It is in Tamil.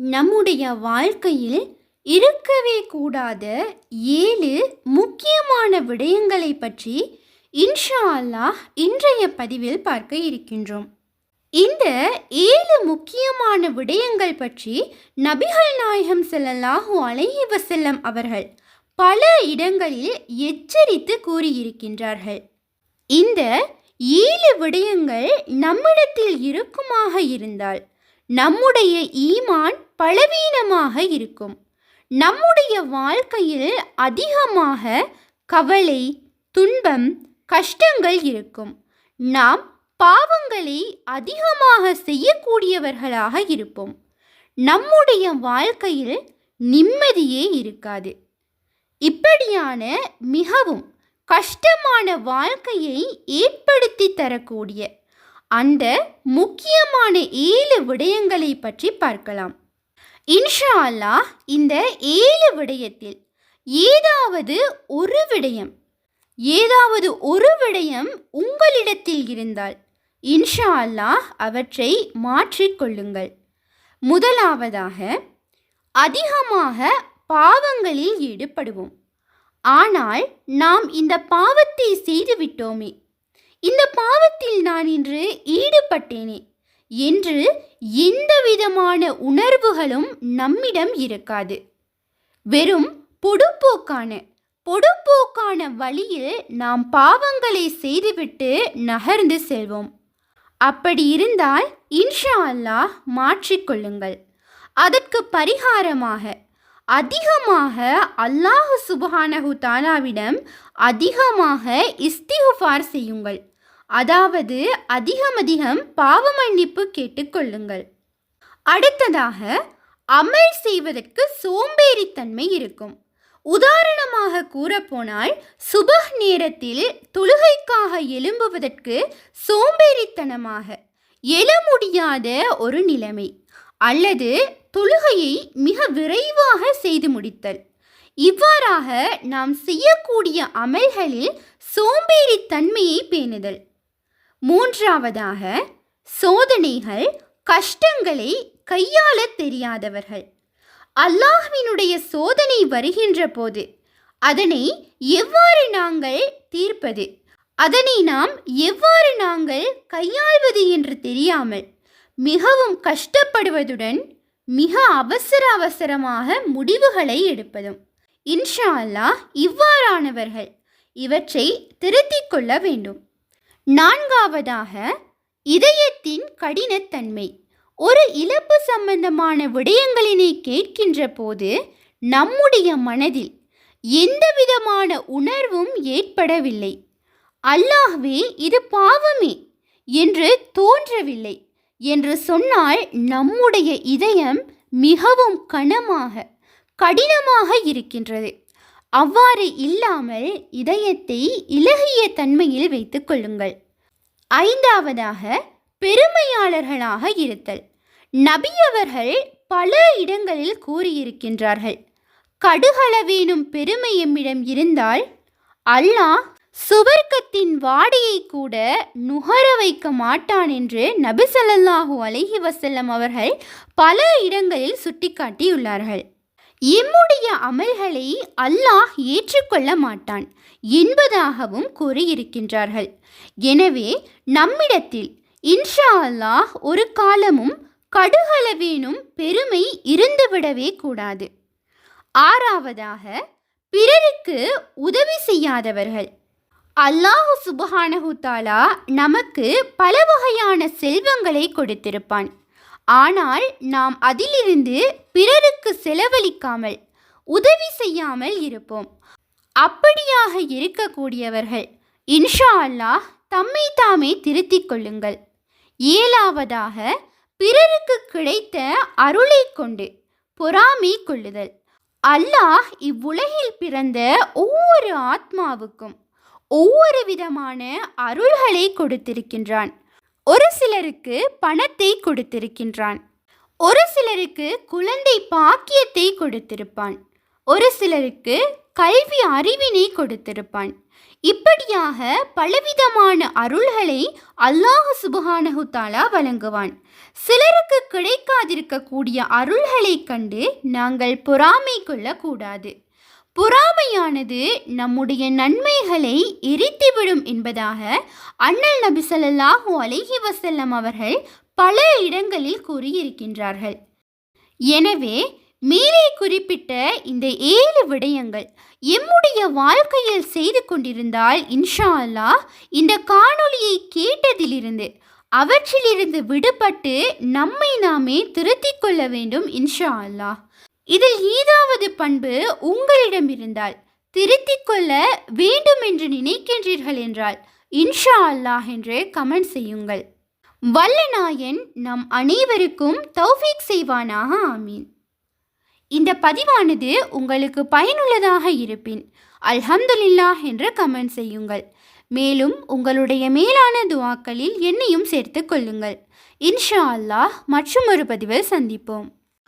நம்முடைய வாழ்க்கையில் இருக்கவே கூடாத ஏழு முக்கியமான விடயங்களை பற்றி இன்ஷா அல்லாஹ் இன்றைய பதிவில் பார்க்க இருக்கின்றோம். இந்த ஏழு முக்கியமான விடயங்கள் பற்றி நபிகள் நாயகம் செல்லல்லாஹு அலைஹி செல்லம் அவர்கள் பல இடங்களில் எச்சரித்து கூறியிருக்கின்றார்கள். இந்த ஏழு விடயங்கள் நம்மிடத்தில் இருக்குமாக இருந்தால் நம்முடைய ஈமான் பலவீனமாக இருக்கும். நம்முடைய வாழ்க்கையில் அதிகமாக கவலை துன்பம் கஷ்டங்கள் இருக்கும். நாம் பாவங்களை அதிகமாக செய்யக்கூடியவர்களாக இருப்போம். நம்முடைய வாழ்க்கையில் நிம்மதியே இருக்காது. இப்படியான மிகவும் கஷ்டமான வாழ்க்கையை ஏற்படுத்தி தரக்கூடிய அந்த முக்கியமான ஏழு விடயங்களை பற்றி பார்க்கலாம். இன்ஷா அல்லாஹ் இந்த ஏழு விடயத்தில் ஏதாவது ஒரு விடயம் ஏதாவது ஒரு விடயம் உங்களிடத்தில் இருந்தால் இன்ஷா அல்லாஹ் அவற்றை மாற்றிக்கொள்ளுங்கள் முதலாவதாக அதிகமாக பாவங்களில் ஈடுபடுவோம். ஆனால் நாம் இந்த பாவத்தை செய்துவிட்டோமே இந்த பாவத்தில் நான் இன்று ஈடுபட்டேனே என்று எந்த விதமான உணர்வுகளும் நம்மிடம் இருக்காது. வெறும் பொடுப்போக்கான பொடுப்போக்கான வழியில் நாம் பாவங்களை செய்துவிட்டு நகர்ந்து செல்வோம். அப்படி இருந்தால் இன்ஷா அல்லாஹ் மாற்றிக்கொள்ளுங்கள். அதற்கு பரிகாரமாக அதிகமாக அல்லாஹு சுபஹானஹு தாலாவிடம் அதிகமாக இஸ்திகுஃபார் செய்யுங்கள். அதாவது அதிகம் அதிகம் பாவமன்னிப்பு கேட்டுக்கொள்ளுங்கள். அடுத்ததாக அமல் செய்வதற்கு சோம்பேறித்தன்மை இருக்கும். உதாரணமாக கூறப்போனால் சுபஹ் நேரத்தில் தொழுகைக்காக எழும்புவதற்கு சோம்பேறித்தனமாக எழ முடியாத ஒரு நிலைமை. அல்லது தொழுகையை மிக விரைவாக செய்து முடித்தல். இவ்வாறாக நாம் செய்யக்கூடிய அமல்களில் சோம்பேறித்தன்மையை பேணுதல். மூன்றாவதாக சோதனைகள் கஷ்டங்களை கையாள தெரியாதவர்கள். அல்லாஹ்வினுடைய சோதனை வருகின்ற போது அதனை எவ்வாறு நாங்கள் தீர்ப்பது? அதனை நாம் எவ்வாறு நாங்கள் கையாள்வது என்று தெரியாமல் மிகவும் கஷ்டப்படுவதுடன் மிக அவசர அவசரமாக முடிவுகளை எடுப்பதும். இன்ஷா அல்லாஹ் இவ்வாறானவர்கள் இவற்றை திருத்திக் கொள்ள வேண்டும். நான்காவதாக இதயத்தின் கடினத்தன்மை. ஒரு இழப்பு சம்பந்தமான விடயங்களினை கேட்கின்ற போது நம்முடைய மனதில் எந்தவிதமான உணர்வும் ஏற்படவில்லை. அல்லாஹ்வே இது பாவமே என்று தோன்றவில்லை. என்று சொன்னால் நம்முடைய இதயம் மிகவும் கனமாக கடினமாக இருக்கின்றது. அவ்வாறு இல்லாமல் இதயத்தை இலகிய தன்மையில் வைத்துக் கொள்ளுங்கள். ஐந்தாவதாக பெருமையாளர்களாக இருத்தல். நபியவர்கள் பல இடங்களில் கூறியிருக்கின்றார்கள். கடுகளவேனும் பெருமை எம்மிடம் இருந்தால் அல்லாஹ் சுவர்க்கத்தின் வாடியை கூட நுகர வைக்க மாட்டான் என்று நபி ஸல்லல்லாஹு அலஹி வசல்லம் அவர்கள் பல இடங்களில் சுட்டிக்காட்டியுள்ளார்கள். எம்முடைய அமல்களை அல்லாஹ் ஏற்றுக்கொள்ள மாட்டான் என்பதாகவும் கூறியிருக்கின்றார்கள். எனவே நம்மிடத்தில் இன்ஷா அல்லாஹ் ஒரு காலமும் கடுகளவேனும் பெருமை இருந்துவிடவே கூடாது. ஆறாவதாக பிறருக்கு உதவி செய்யாதவர்கள். அல்லாஹு சுபஹானஹு தாலா நமக்கு பல வகையான செல்வங்களை கொடுத்திருப்பான். ஆனால் நாம் அதிலிருந்து பிறருக்கு செலவழிக்காமல் உதவி செய்யாமல் இருப்போம். அப்படியாக இருக்கக்கூடியவர்கள் இன்ஷா அல்லாஹ் தம்மை தாமே திருத்திக் கொள்ளுங்கள். ஏழாவதாக பிறருக்கு கிடைத்த அருளை கொண்டு பொறாமை கொள்ளுதல். அல்லாஹ் இவ்வுலகில் பிறந்த ஒவ்வொரு ஆத்மாவுக்கும் ஒவ்வொரு விதமான அருள்களை கொடுத்திருக்கின்றான். ஒரு சிலருக்கு பணத்தை கொடுத்திருக்கின்றான். ஒரு சிலருக்கு குழந்தை பாக்கியத்தை கொடுத்திருப்பான். ஒரு சிலருக்கு கல்வி அறிவினை கொடுத்திருப்பான். இப்படியாக பலவிதமான அருள்களை அல்லாஹ் சுபஹானஹு தாலா வழங்குவான். சிலருக்கு கிடைக்காதிருக்கக்கூடிய அருள்களை கண்டு நாங்கள் பொறாமை கொள்ளக்கூடாது. பொறாமையானது நம்முடைய நன்மைகளை எரித்துவிடும் என்பதாக அண்ணல் நபி ஸல்லல்லாஹு அலைஹி அவர்கள் பல இடங்களில் கூறியிருக்கின்றார்கள். எனவே மேலே குறிப்பிட்ட இந்த ஏழு விடயங்கள் எம்முடைய வாழ்க்கையில் செய்து கொண்டிருந்தால் இன்ஷா அல்லாஹ் இந்த காணொளியை கேட்டதிலிருந்து அவற்றிலிருந்து விடுபட்டு நம்மை நாமே திருத்திக் கொள்ள வேண்டும் இன்ஷா அல்லாஹ். இதில் ஏதாவது பண்பு உங்களிடம் இருந்தால் திருத்திக் கொள்ள வேண்டும் என்று நினைக்கின்றீர்கள் என்றால் இன்ஷா அல்லாஹ் என்று கமெண்ட் செய்யுங்கள். வல்லநாயன் நம் அனைவருக்கும் தௌஃபீக் செய்வானாக ஆமீன். இந்த பதிவானது உங்களுக்கு பயனுள்ளதாக இருப்பின் அல்ஹம்துலில்லா என்று கமெண்ட் செய்யுங்கள். மேலும் உங்களுடைய மேலான துவாக்களில் என்னையும் சேர்த்து கொள்ளுங்கள். இன்ஷா அல்லாஹ் மற்றும் ஒரு பதிவில் சந்திப்போம்.